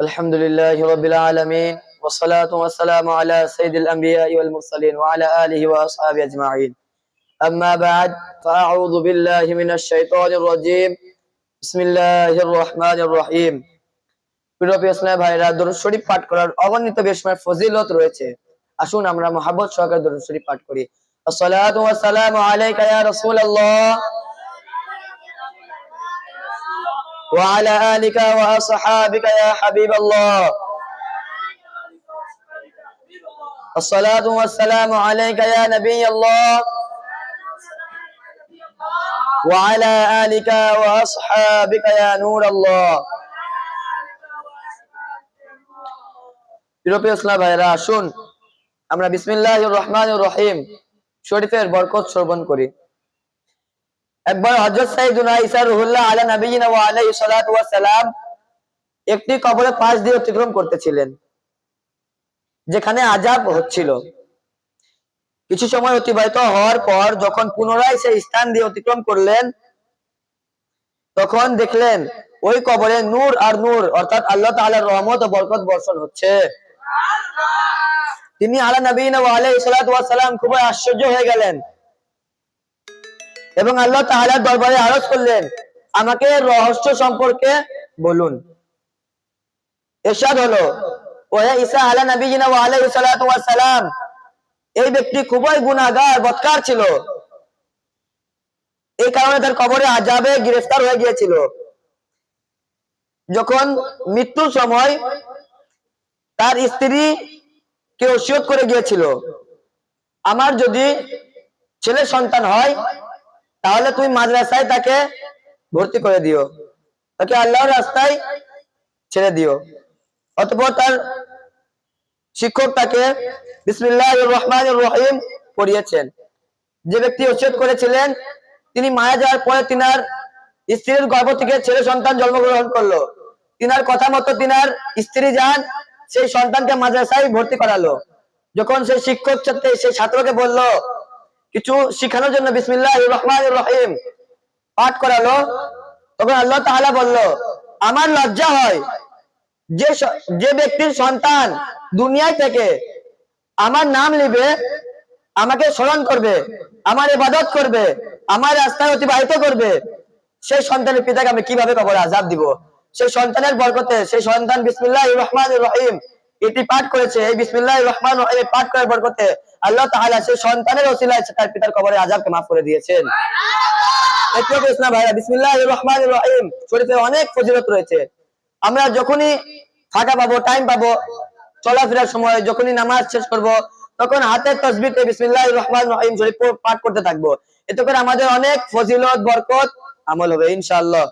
الحمد لله رب العالمين والصلاة والسلام على سيد الأنبياء والمرسلين وعلى آله وأصحابه أجمعين أما بعد فأعوذ بالله من الشيطان الرجيم بسم الله الرحمن الرحيم প্রিয় ইসলাম ভাইরা দরুদ শরীফ পাঠ করার অগণিত বেশমার ফজিলত রয়েছে আসুন আমরা মোহাম্মদ সহকারে দরুদ শরীফ পাঠ করি আসসালাতু ওয়াসসালামু আলাইকা ইয়া রাসূলুল্লাহ وعلى آلك وأصحابك يا حبيب الله الصلاة والسلام عليك يا نبي الله وعلى آلك وأصحابك يا نور الله ইউরোপীয় ইসলাম ভাইরা আসুন আমরা বিসমিল্লাহ রহমান রহিম শরীফের বরকত শ্রবণ করি একবার হজরত সাইদুনা ইসা রুহুল্লাহ আলা নবীনা ওয়া আলাইহি সালাম একটি কবরের পাশ দিয়ে অতিক্রম করতেছিলেন, যেখানে আজাব হচ্ছিল। কিছু সময় অতিবাহিত হওয়ার পর যখন পুনরায় সেই স্থান দিয়ে অতিক্রম করলেন, তখন দেখলেন ওই কবরে নূর আর নূর, অর্থাৎ আল্লাহ তাআলার রহমত ও বরকত বর্ষণ হচ্ছে। তিনি আলা নবীন ওয়া আলাইহি সালাম খুবই আশ্চর্য হয়ে গেলেন। এবং আল্লাহ তাআলার দরবারে আরজ করলেন, আমাকে রহস্য সম্পর্কে বলুন। এরশাদ হলো এই ব্যক্তি খুবই ছিল। এই কারণে তার কবরে আজাবে গ্রেফতার হয়ে গিয়েছিল। যখন মৃত্যুর সময় তার স্ত্রী কে ওসিয়ত করে গিয়েছিল, আমার যদি ছেলে সন্তান হয় তাহলে তুমি মাদ্রাসায় তাকে ভর্তি করে দিও। তাকে আল্লাহর রাস্তায় ছেড়ে দিও। অতঃপর তার শিক্ষক তাকে রহিম পড়িয়েছেন। যে ব্যক্তি ওসিয়ত করেছিলেন, তিনি মারা যাওয়ার পরে তিনার স্ত্রীর গর্ভ থেকে ছেলে সন্তান জন্মগ্রহণ করল। তিনার কথা মতো তিনার স্ত্রী যান, সেই সন্তানকে মাদ্রাসায় ভর্তি করালো। যখন সেই শিক্ষক সেই ছাত্রকে বলল কিছু শিখানোর জন্য বিসমিল্লাহ রহমান রহিম পাঠ করালো। তখন আল্লাহ তাআলা বলল, আমার লজ্জা হয় যে যে ব্যক্তির সন্তান দুনিয়ায় থেকে আমার নাম নিবে, আমাকে স্মরণ করবে, আমার ইবাদত করবে, আমার রাস্তায় অতিবাহিত করবে। সেই সন্তানের পিতাকে আমি কীভাবে কবর আজাদ দিব? সেই সন্তানের বরকতে সেই সন্তান বিসমিল্লাহ রহমান রহিম এটি পাঠ করেছে। এই বিসমিল্লাহ রহমান রহিম পাঠ করার বরকতে আল্লাহ তাআলা সেই সন্তানের ওসিলায় তার পিতার কবরে আজাবকে মাফ করে দিয়েছেন। ভাইরা বিসমিল্লাহ রহমান রহিম। শরীফে অনেক ফজিলত রয়েছে। আমরা যখনই ফাঁকা পাবো টাইম পাবো চলাফেরার সময় যখনই নামাজ শেষ করব তখন হাতের তসবিতে বিসমিল্লাহ রহমান রহিম শরীফ পাঠ করতে থাকব। এতে করে আমাদের অনেক ফজিলত বরকত আমল হবে ইনশাআল্লাহ।